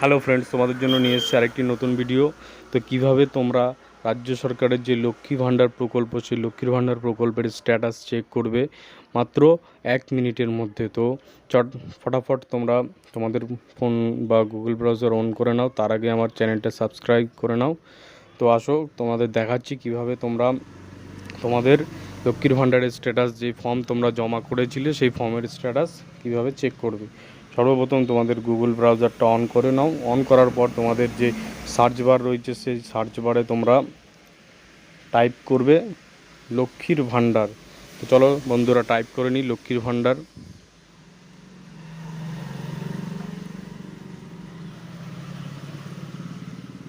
Hello friends তোমাদের জন্য নিয়ে এসেছি আরেকটি নতুন ভিডিও তো কীভাবে তোমরা রাজ্য সরকারের যে লক্ষ্মী ভাণ্ডার প্রকল্প, সেই লক্ষ্মীর ভাণ্ডার প্রকল্পের স্ট্যাটাস চেক করবে মাত্র এক মিনিটের মধ্যে। তো চট, ফটাফট তোমরা তোমাদের ফোন বা গুগল ব্রাউজার অন করে নাও। তার আগে আমার চ্যানেলটা সাবস্ক্রাইব করে নাও। তো আসো, তোমাদের দেখাচ্ছি কীভাবে তোমরা তোমাদের লক্ষ্মীর ভাণ্ডারের স্ট্যাটাস যে ফর্ম তোমরা জমা করেছিলে, সেই ফর্মের স্ট্যাটাস কীভাবে চেক করবে। সর্বপ্রথম তোমাদের গুগল ব্রাউজারটা অন করে নাও। অন করার পর তোমাদের যে সার্চ বার রয়েছে, সেই সার্চ বারে তোমরা টাইপ করবে লক্ষ্মীর ভাণ্ডার। তো চলো বন্ধুরা টাইপ করে নিই, লক্ষ্মীর ভাণ্ডার।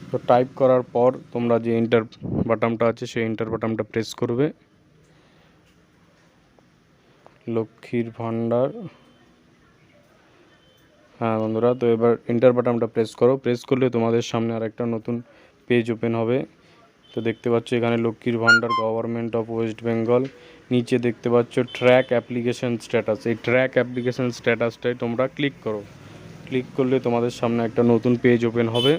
তো টাইপ করার পর তোমরা যে এন্টার বাটনটা আছে, সেই এন্টার বাটনটা প্রেস করবে। লক্ষ্মীর ভাণ্ডার। হ্যাঁ বন্ধুরা, তো এবার এন্টার বাটনটা প্রেস করো। প্রেস করলে তোমাদের সামনে আর একটা নতুন পেজ ওপেন হবে। তো দেখতে পাচ্ছ এখানে লক্ষ্মীর ভাণ্ডার গভর্নমেন্ট অফ ওয়েস্ট বেঙ্গল নিচে দেখতে পাচ্ছ ট্র্যাক অ্যাপ্লিকেশন স্ট্যাটাস এই ট্র্যাক অ্যাপ্লিকেশন স্ট্যাটাসটাই তোমরা ক্লিক করো। ক্লিক করলে তোমাদের সামনে একটা নতুন পেজ ওপেন হবে।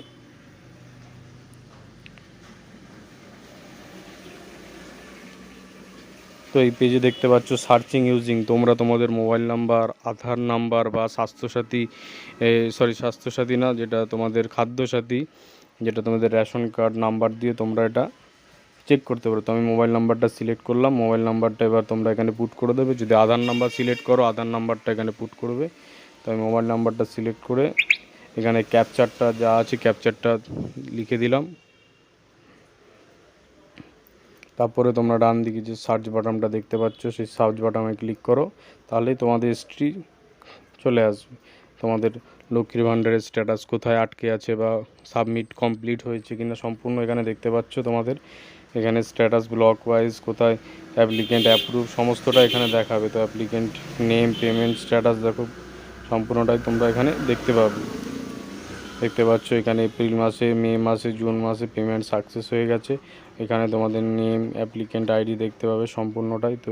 তো এই পেজে দেখতে পাচ্ছ সার্চিং ইউজিং তোমরা তোমাদের মোবাইল নাম্বার আধার নাম্বার বা স্বাস্থ্যসাথী সরি স্বাস্থ্যসাথী না, যেটা তোমাদের খাদ্যসাথী, যেটা তোমাদের রেশন কার্ড নাম্বার দিয়ে তোমরা এটা চেক করতে পারো। তো আমি মোবাইল নাম্বারটা সিলেক্ট করলাম। মোবাইল নাম্বারটা এবার তোমরা এখানে পুট করে দেবে। যদি আধার নাম্বার সিলেক্ট করো, আধার নাম্বারটা এখানে পুট করবে। তো আমি মোবাইল নাম্বারটা সিলেক্ট করে এখানে ক্যাপচারটা যা আছে ক্যাপচারটা লিখে দিলাম। তারপরে তোমরা ডান দিকে যে সার্চ বাটনটা দেখতে পাচ্ছ, সেই সার্চ বাটনে ক্লিক করো, তাহলেই তোমাদের হিস্ট্রি চলে আসবে। তোমাদের লক্ষ্মীর ভাণ্ডারের স্ট্যাটাস কোথায় আটকে আছে বা সাবমিট কমপ্লিট হয়েছে কিনা সম্পূর্ণ এখানে দেখতে পাচ্ছ তোমাদের। এখানে স্ট্যাটাস ব্লক ওয়াইজ কোথায় অ্যাপ্লিকেন্ট অ্যাপ্রুভ সমস্তটা এখানে দেখাবে। তো অ্যাপ্লিকেন্ট নেম পেমেন্ট স্ট্যাটাস দেখো, সম্পূর্ণটাই তোমরা এখানে দেখতে পাবে। দেখতে পাচ্ছ, এখানে এপ্রিল মাসে, মে মাসে, জুন মাসে পেমেন্ট সাকসেস হয়ে গেছে। এখানে তোমাদের নেম অ্যাপ্লিকেন্ট আইডি দেখতে পাবে সম্পূর্ণটাই। তো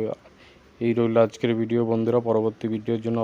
এই রইল আজকের ভিডিও বন্ধুরা, পরবর্তী ভিডিওর জন্য